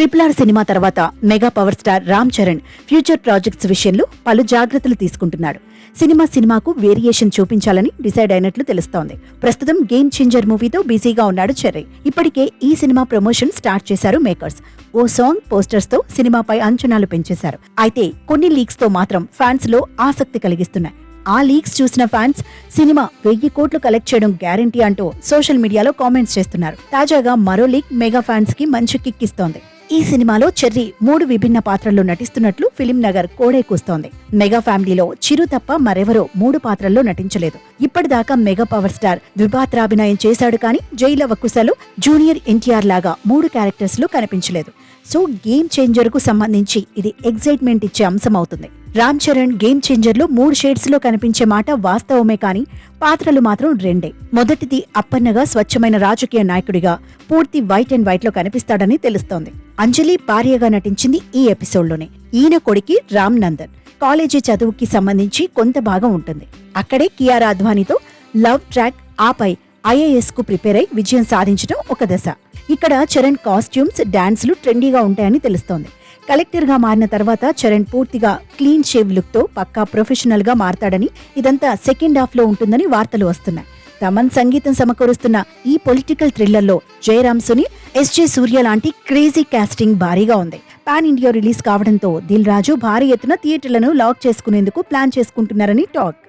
Triple R సినిమా తర్వాత mega power star Ram Charan future projects విషయంలో పలు జాగ్రత్తలు తీసుకుంటున్నాడు. సినిమా సినిమాకు వేరియేషన్ చూపించాలని డిసైడ్ అయినట్లు తెలుస్తోంది. ప్రస్తుతం గేమ్ చేంజర్ మూవీతో బిజీగా ఉన్నాడు చెర్రీ. ఇప్పటికే ఈ సినిమా ప్రమోషన్ స్టార్ట్ చేశారు మేకర్స్. ఓ సాంగ్ పోస్టర్స్తో సినిమాపై అంచనాలు పెంచేశారు. అయితే కొన్ని లీక్స్తో మాత్రం ఫ్యాన్స్లో ఆసక్తి కలిగిస్తున్నాయి. ఆ లీక్స్ చూసిన ఫ్యాన్స్ సినిమా వెయ్యి కోట్లు కలెక్ట్ చేయడం గ్యారంటీ అంటూ సోషల్ మీడియాలో కామెంట్స్ చేస్తున్నారు. తాజాగా మరో లీక్ మెగా ఫ్యాన్స్కి మంచి కిక్ ఇస్తోంది. ఈ సినిమాలో చెర్రీ మూడు విభిన్న పాత్రల్లో నటిస్తున్నట్లు ఫిలిం నగర్ కోడే కూస్తోంది. మెగా ఫ్యామిలీలో చిరు తప్ప మరెవరో మూడు పాత్రల్లో నటించలేదు. ఇప్పటిదాకా మెగా పవర్ స్టార్ ద్విపాత్రాభినయం చేశాడు కానీ జైలవ వక్కుసలో జూనియర్ ఎన్టీఆర్ లాగా మూడు క్యారెక్టర్స్లో కనిపించలేదు. సో గేమ్ చేంజర్కు సంబంధించి ఇది ఎగ్జైట్మెంట్ ఇచ్చే అంశం అవుతుంది. రామ్ చరణ్ గేమ్ చేంజర్లో మూడు షేడ్స్లో కనిపించే మాట వాస్తవమే కానీ పాత్రలు మాత్రం రెండే. మొదటిది అప్పన్నగా స్వచ్ఛమైన రాజకీయ నాయకుడిగా పూర్తి వైట్ అండ్ వైట్లో కనిపిస్తాడని తెలుస్తోంది. అంజలి భార్యగా నటించింది ఈ ఎపిసోడ్లోనే. ఈయన కొడుకి రామ్ నందన్. కాలేజీ చదువుకి సంబంధించి కొంత భాగం ఉంటుంది. అక్కడే కియార్ అద్వానీతో లవ్ ట్రాక్ ఆపై ఐఏఎస్కు ప్రిపేర్ అయి విజయం సాధించడం ఒక దశ. ఇక్కడ చరణ్ కాస్ట్యూమ్స్ డాన్స్లు ట్రెండీగా ఉంటాయని తెలుస్తోంది. కలెక్టర్గా మారిన తర్వాత చరణ్ పూర్తిగా క్లీన్ షేవ్ లుక్తో పక్కా ప్రొఫెషనల్గా మారతాడని ఇదంతా సెకండ్ హాఫ్లో ఉంటుందని వార్తలు వస్తున్నాయి. తమన్ సంగీతం సమకూరుస్తున్న ఈ పొలిటికల్ థ్రిల్లర్లో జయరామ్ సుని ఎస్జే సూర్య లాంటి క్రేజీ కాస్టింగ్ భారీగా ఉంది. పాన్ ఇండియా రిలీజ్ కావడంతో దిల్ రాజు భారీ ఎత్తున థియేటర్లను లాక్ చేసుకునేందుకు ప్లాన్ చేసుకుంటున్నారని టాక్.